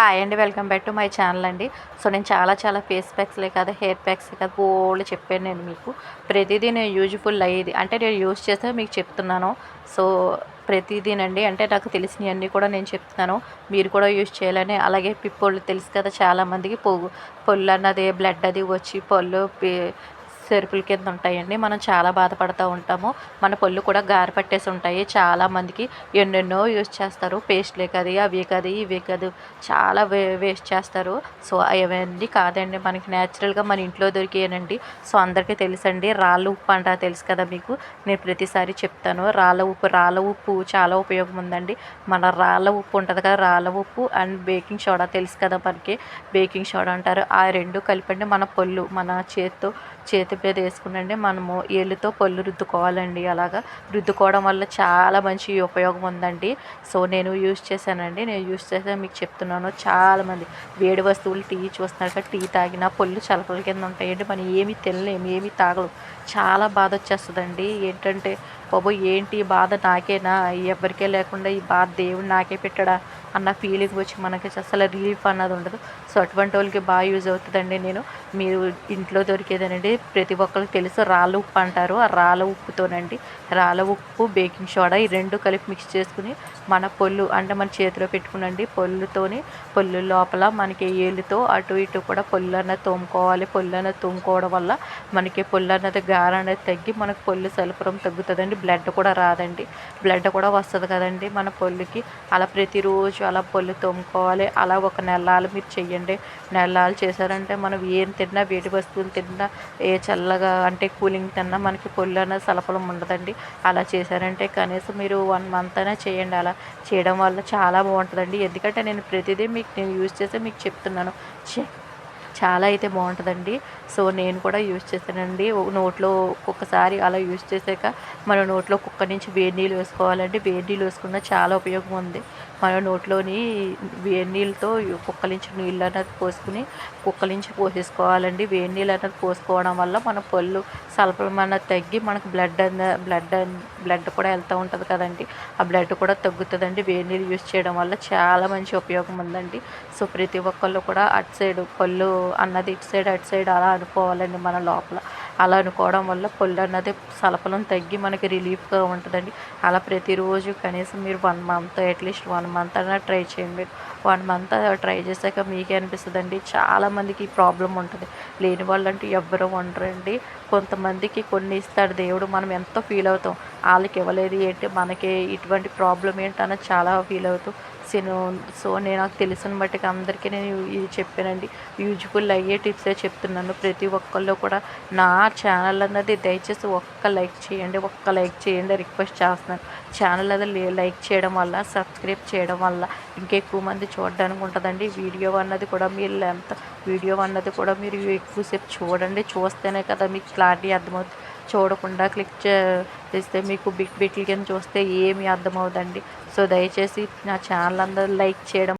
Hi అండి welcome back to my channel అండి. So నేను చాలా చాలా ఫేస్ ప్యాక్స్లే కాదు హెయిర్ ప్యాక్స్ కాదు బోల్డ్ చెప్పాను నేను మీకు. ప్రతిదీ నేను యూజ్ఫుల్ అయ్యేది అంటే నేను యూజ్ చేస్తే మీకు చెప్తున్నాను. సో ప్రతిదీనండి అంటే నాకు తెలిసినవన్నీ కూడా నేను చెప్తున్నాను. మీరు కూడా యూజ్ చేయాలని అలాగే పిప్పొళ్ళు తెలుసు కదా చాలామందికి పొగు పొల్లు అన్నది బ్లడ్ అది వచ్చి పళ్ళు సెరుపుల కింద ఉంటాయండి. మనం చాలా బాధపడుతూ ఉంటాము. మన పళ్ళు కూడా గారి పట్టేసి ఉంటాయి. చాలామందికి ఎన్నెన్నో యూజ్ చేస్తారు. పేస్ట్లే కది అవి కది ఇవి కాదు చాలా వే వేస్ట్ చేస్తారు. సో అవన్నీ కాదండి. మనకి న్యాచురల్గా మన ఇంట్లో దొరికేనండి. సో అందరికీ తెలుసండి. రాళ్ళ ఉప్పు అంట తెలుసు కదా మీకు? నేను ప్రతిసారి చెప్తాను. రాళ్ళ ఉప్పు రాళ్ళ ఉప్పు చాలా ఉపయోగం ఉందండి. మన రాళ్ళ ఉప్పు ఉంటుంది కదా రాళ్ళ ఉప్పు అండ్ బేకింగ్ సోడా తెలుసు కదా మనకి? బేకింగ్ సోడా అంటారు. ఆ రెండు కలిపండి మన పళ్ళు మన చేతితో చేతి మీద వేసుకునండి మనము ఏళ్ళతో పళ్ళు రుద్దుకోవాలండి. అలాగా రుద్దుకోవడం వల్ల చాలా మంచి ఉపయోగం ఉందండి. సో నేను యూజ్ చేశానండి. నేను యూజ్ చేసా మీకు చెప్తున్నాను. చాలామంది వేడి వస్తువులు టీ చూస్తున్నారు టీ తాగినా పళ్ళు చలకల కింద ఉంటాయండి. మనం ఏమీ తినలేము ఏమీ తాగలేము. చాలా బాధ వచ్చేస్తుందండి. ఏంటంటే బాబు ఏంటి ఈ బాధ? నాకేనా? ఎవరికే లేకుండా ఈ బాధ దేవుడు నాకే పెట్టడా? అన్న ఫీలింగ్ వచ్చి మనకి అసలు రిలీఫ్ అన్నది ఉండదు. సో అటువంటి వాళ్ళకి బాగా యూజ్ అవుతుందండి నేను. మీరు ఇంట్లో దొరికేదేనండి. ప్రతి ఒక్కరికి తెలుసు రాళ్ళ ఉప్పు అంటారు. ఆ రాళ్ళ ఉప్పుతోనండి. రాళ్ళ ఉప్పు బేకింగ్ సోడా ఈ రెండు కలిపి మిక్స్ చేసుకుని మన పొల్లు అంటే మన చేతిలో పెట్టుకునండి పొల్లుతోని పొల్లు లోపల మనకి ఏళ్ళుతో అటు ఇటు కూడా పొల్లు అన్నది తోముకోవాలి. పొల్లు అన్నది తోముకోవడం వల్ల మనకి పొల్లు అన్నది గార అనేది తగ్గి మనకు పొల్లు సలపురం తగ్గుతుందండి. బ్లడ్ కూడా రాదండి. బ్లడ్ కూడా వస్తుంది కదండి మన పొల్లుకి. అలా ప్రతిరోజు అలా పొల్లు తోముకోవాలి. అలా ఒక నెలలు మీరు చెయ్యండి. నెలలు చేశారంటే మనం ఏం తిన్నా వేడి వస్తువులు తిన్నా ఏ చల్లగా అంటే కూలింగ్ తిన్నా మనకి పొల్లు అనేది సలపలం ఉండదండి. అలా చేశారంటే కనీసం మీరు వన్ మంత్ అయినా చేయండి. అలా చేయడం వల్ల చాలా బాగుంటుందండి. ఎందుకంటే నేను ప్రతిదీ మీకు నేను యూజ్ చేసి మీకు చెప్తున్నాను. చాలా అయితే బాగుంటుందండి. సో నేను కూడా యూజ్ చేశానండి. నోట్లో ఒక్కొక్కసారి అలా యూజ్ చేశాక మన నోట్లో కుక్క నుంచి వేడి నీళ్ళు వేసుకోవాలండి వేడి నీళ్ళు వేసుకున్న చాలా ఉపయోగం ఉంది. మన నోట్లోని వేడి నీళ్ళతో కుక్కలించి నీళ్ళు అనేది పోసుకుని కుక్కలించి పోసేసుకోవాలండి. వేడి నీళ్ళు అన్నది పోసుకోవడం వల్ల మన పళ్ళు సల్పలం తగ్గి మనకు బ్లడ్ అన్న బ్లడ్ బ్లడ్ కూడా వెళ్తూ ఉంటుంది కదండి. ఆ బ్లడ్ కూడా తగ్గుతుందండి. వేడి నీళ్ళు యూజ్ చేయడం వల్ల చాలా మంచి ఉపయోగం ఉందండి. సో ప్రతి ఒక్కళ్ళు కూడా అటు సైడ్ పళ్ళు అన్నది ఇటు సైడ్ అటు సైడ్ అలా అనుకోవాలండి మన లోపల. అలా అనుకోవడం వల్ల పొల్లు అన్నది సలపలం తగ్గి మనకి రిలీఫ్గా ఉంటుందండి. అలా ప్రతిరోజు కనీసం మీరు one month atleast one month అయినా ట్రై చేయండి. వన్ మంత్ ట్రై చేశాక మీకే అనిపిస్తుందండి. చాలామందికి ఈ ప్రాబ్లం ఉంటుంది. లేని వాళ్ళంటూ ఎవ్వరూ ఉండరండి. కొంతమందికి కొన్ని ఇస్తాడు దేవుడు మనం ఎంతో ఫీల్ అవుతాం. వాళ్ళకి ఇవ్వలేదు ఏంటి మనకి ఇటువంటి ప్రాబ్లం ఏంటని చాలా ఫీల్ అవుతూ సో సో నేను నాకు తెలిసిన బట్టి అందరికీ నేను ఇది చెప్పానండి. యూజ్ఫుల్ అయ్యే టిప్సే చెప్తున్నాను. ప్రతి ఒక్కళ్ళు కూడా నా ఛానల్ అన్నది దయచేసి ఒక్క లైక్ చేయండి ఒక్క లైక్ చేయండి రిక్వెస్ట్ చేస్తున్నాను. ఛానల్ అది లైక్ చేయడం వల్ల సబ్స్క్రైబ్ చేయడం వల్ల ఇంకెక్కువ మంది చూడడానికి ఉంటుందండి. వీడియో అన్నది కూడా మీరు ఎంత వీడియో అన్నది కూడా మీరు ఎక్కువసేపు చూడండి. చూస్తేనే కదా మీకు క్లారిటీ అర్థమవుతుంది చూడకుండా క్లిక్ చేస్తే మీకు బిట్ బిట్లు కింద చూస్తే ఏమి అర్థమవుదండి. సో దయచేసి నా ఛానల్ అందరూ లైక్ చేయడం